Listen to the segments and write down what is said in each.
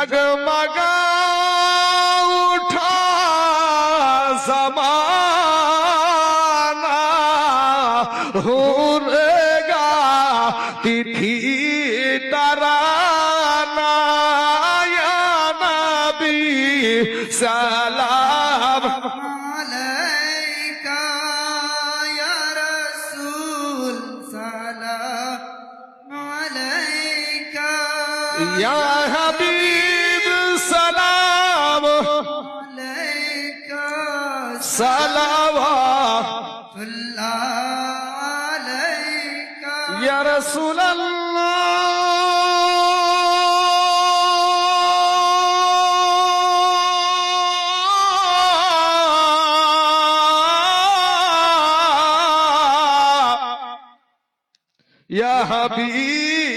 जगमगा उठा समाना होगा तिथि तराना। नबी सलाम। يا حبيب سلام عليك صلوات الله عليك يا رسول الله يا حبيب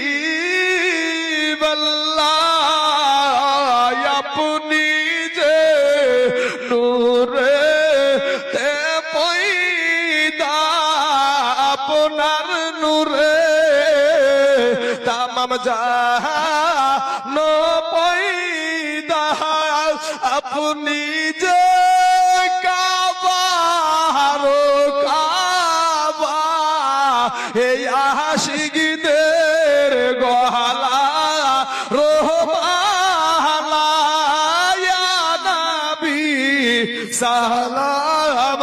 তামাম জানো পয়দা আপনি যে কাবারো কাবা হে আশিকদের গহালা রোহবালা ইয়া নবী সালাম।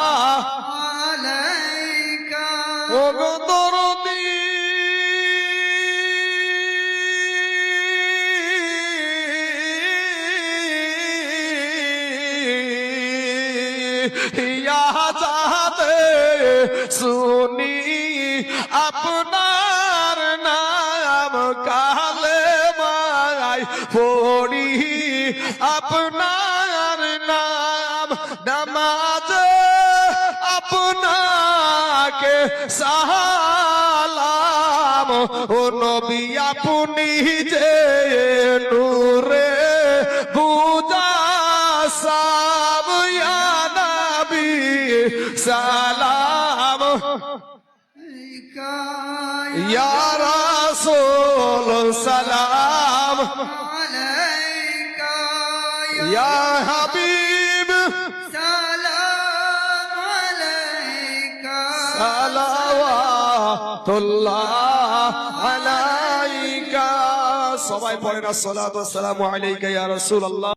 ইয়া শুনি আপনার নাম কালে মায় পড়ি আপনার নাম নামাজ আপনাকে সালাম ও নবী আপনি যে নবী সালাম عليك ইয়া রাসূল সালাম عليك ইয়া হাবিব سلام عليك সালাওয়াতুল্লাহ আলাইকা সবাই পড়েন আসসালাতু ওয়াসসালামু আলাইকা ইয়া রাসূলুল্লাহ